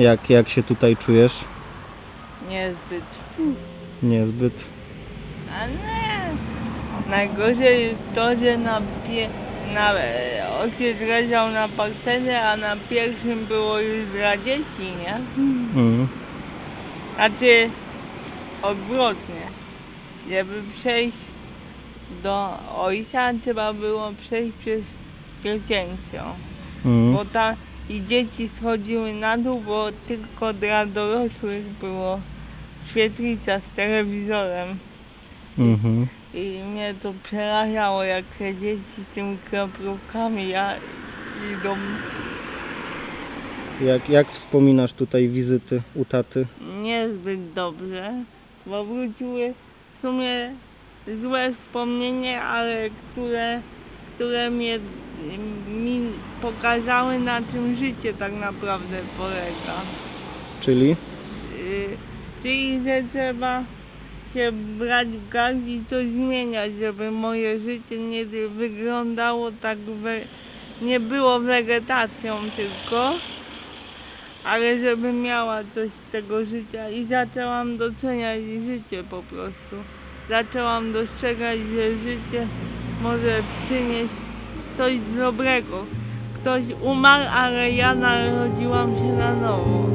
Jak, jak się tutaj czujesz? Niezbyt. Niezbyt. A nie. Najgorzej jest to, że na, pie, na ojciec leżał na parterze, a na pierwszym było już dla dzieci, nie? Mm. Znaczy odwrotnie. Żeby przejść do ojca, trzeba było przejść przez dziecięcą. Mm. Bo tam i dzieci schodziły na dół, bo tylko dla dorosłych było świetlica z telewizorem. Mhm. I mnie to przerażało, jak te dzieci z tymi kroplówkami ja idą Jak, jak wspominasz tutaj wizyty u taty? niezbyt dobrze, bo wróciły w sumie złe wspomnienia, ale które, które mnie, pokazały na czym życie tak naprawdę polega. Czyli? Y, Czyli, że trzeba się brać w garść i coś zmieniać, żeby moje życie nie wyglądało tak, we, nie było wegetacją tylko, ale żeby miała coś z tego życia i zaczęłam doceniać życie po prostu. Zaczęłam dostrzegać, że życie może przynieść coś dobrego. Ktoś umarł, ale ja narodziłam się na nowo.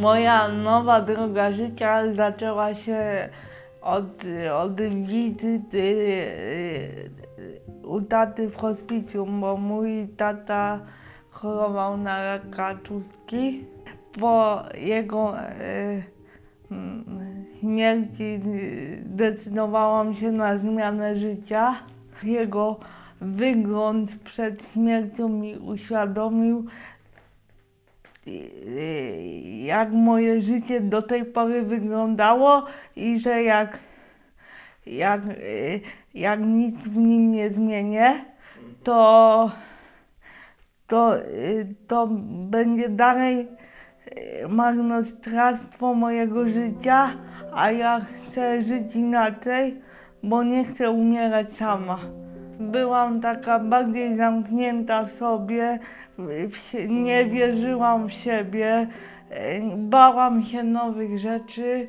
Moja nowa droga życia zaczęła się od, od wizyty y, u taty w hospicjum, bo mój tata chorował na raka czustki. Po jego y, śmierci zdecydowałam się na zmianę życia. Jego wygląd przed śmiercią mi uświadomił, y, jak moje życie do tej pory wyglądało i że jak, jak, y, jak nic w nim nie zmienię, to, to, y, to będzie dalej y, marnotrawstwo mojego życia, a ja chcę żyć inaczej, bo nie chcę umierać sama. Byłam taka bardziej zamknięta w sobie, nie wierzyłam w siebie, e, bałam się nowych rzeczy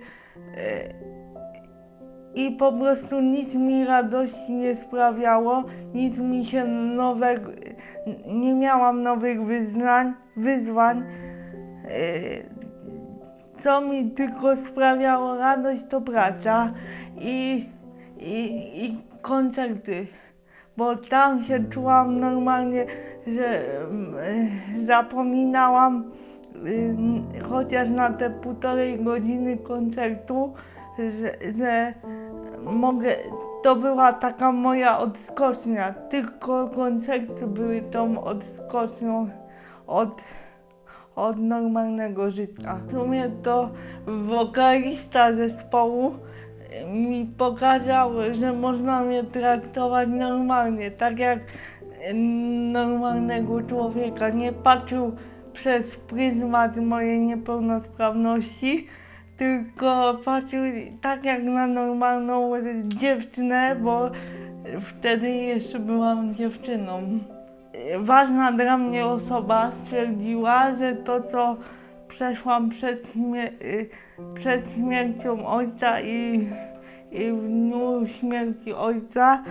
e, i po prostu nic mi radości nie sprawiało, nic mi się nowego, nie miałam nowych wyznań, wyzwań. E, Co mi tylko sprawiało radość, to praca i, i, i koncerty bo tam się czułam normalnie, że e, zapominałam y, chociaż na te półtorej godziny koncertu, że, że mogę, to była taka moja odskocznia, tylko koncerty były tą odskocznią od, od normalnego życia. W sumie to wokalista zespołu mi pokazał, że można mnie traktować normalnie, tak jak normalnego człowieka. Nie patrzył przez pryzmat mojej niepełnosprawności, tylko patrzył tak jak na normalną dziewczynę, bo wtedy jeszcze byłam dziewczyną. Ważna dla mnie osoba stwierdziła, że to, co przeszłam przed, śmie- y, przed śmiercią ojca i, i w dniu śmierci ojca,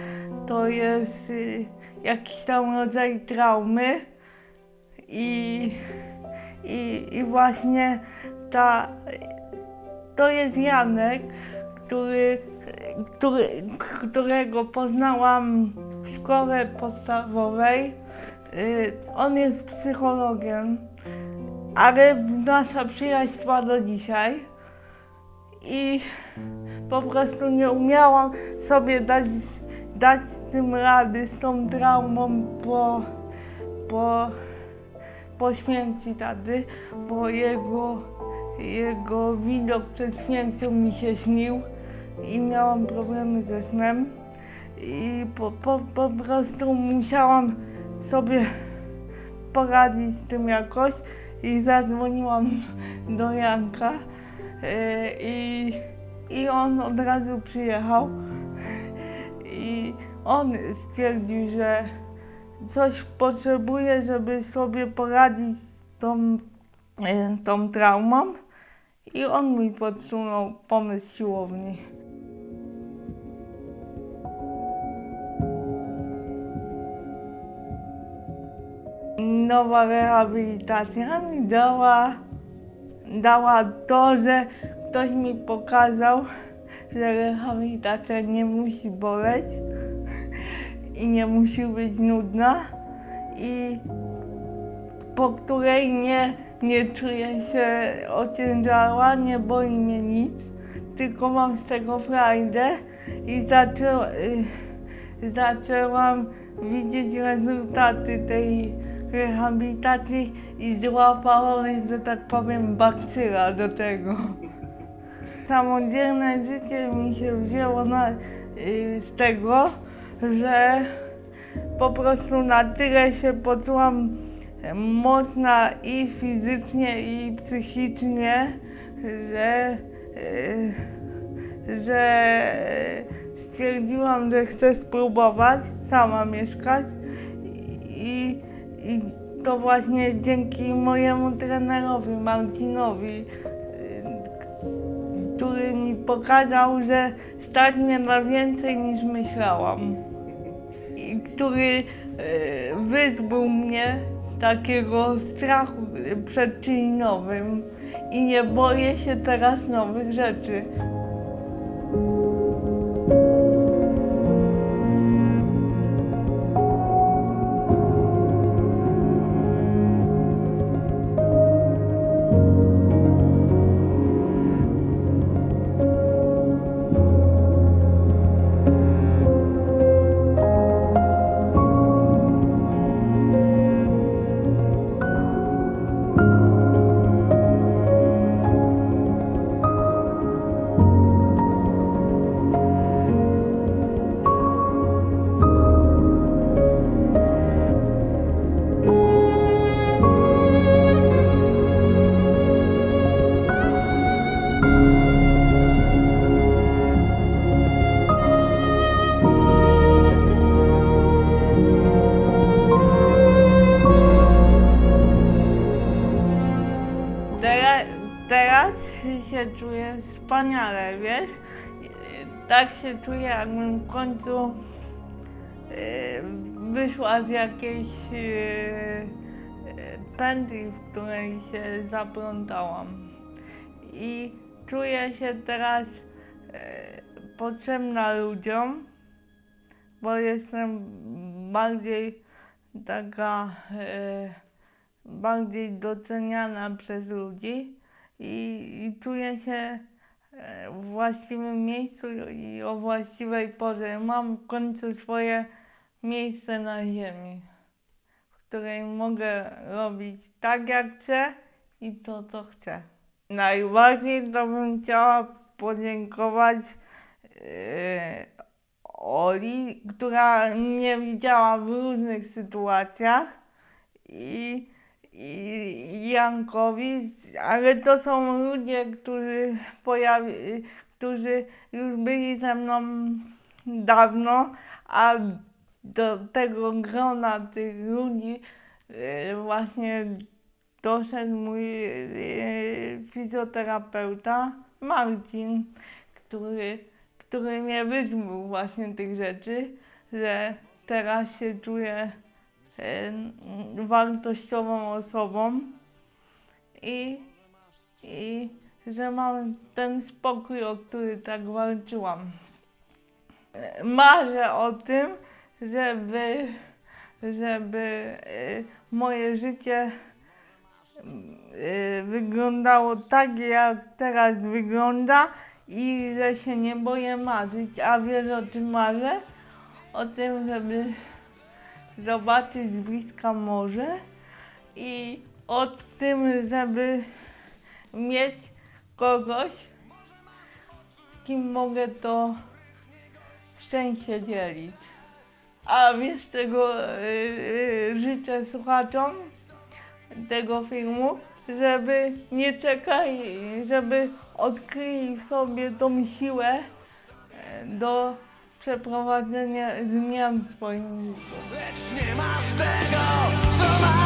to jest y, jakiś tam rodzaj traumy. I, i, i właśnie ta, to jest Janek, który, który, którego poznałam w szkole podstawowej. Y, On jest psychologiem, ale nasza przyjaźń trwa do dzisiaj. I po prostu nie umiałam sobie dać, dać tym rady, z tą traumą po, po, po śmierci taty, bo jego, jego widok przed śmiercią mi się śnił i miałam problemy ze snem. I po, po, po prostu musiałam sobie poradzić z tym jakoś. I zadzwoniłam do Janka e, i, i on od razu przyjechał. I on stwierdził, że coś potrzebuje, żeby sobie poradzić z tą, e, tą traumą. I on mi podsunął pomysł siłowni. Nowa rehabilitacja mi dała, dała to, że ktoś mi pokazał, że rehabilitacja nie musi boleć i nie musi być nudna i po której nie, nie czuję się ociężała, nie boi mnie nic, tylko mam z tego frajdę i zaczę, y, zaczęłam widzieć rezultaty tej rehabilitacji i złapałam, że tak powiem, bakcyla do tego. Samodzielne życie mi się wzięło na, y, z tego, że po prostu na tyle się poczułam mocna i fizycznie, i psychicznie, że, e, że stwierdziłam, że chcę spróbować sama mieszkać i, i to właśnie dzięki mojemu trenerowi Marcinowi, e, który mi pokazał, że stać mnie na więcej niż myślałam i który e, wyzbył mnie takiego strachu przed czymś nowym i nie boję się teraz nowych rzeczy. Tak się czuję, jakbym w końcu e, wyszła z jakiejś e, pętli, w której się zaplątałam. I czuję się teraz e, potrzebna ludziom, bo jestem bardziej taka bardziej doceniana przez ludzi i, i czuję się właściwym miejscu i o właściwej porze. Mam w końcu swoje miejsce na ziemi, w której mogę robić tak jak chcę i to co chcę. Najbardziej to bym chciała podziękować e, Oli, która mnie widziała w różnych sytuacjach i Jankowi, ale to są ludzie, którzy pojawi, którzy już byli ze mną dawno, a do tego grona tych ludzi e, właśnie doszedł mój e, fizjoterapeuta Marcin, który, który mnie wyzbył właśnie tych rzeczy, że teraz się czuję wartościową osobą i, i że mam ten spokój, o który tak walczyłam. Marzę o tym, żeby, żeby e, moje życie e, wyglądało tak, jak teraz wygląda i że się nie boję marzyć. A wiesz o czym marzę? O tym, żeby zobaczyć z bliska morze i o tym, żeby mieć kogoś, z kim mogę to szczęście dzielić. A wiesz czego yy, życzę słuchaczom tego filmu? Żeby nie czekali, żeby odkryli w sobie tą siłę e, do przeprowadzenie zmian w swoim życiu. Lecz nie tego, co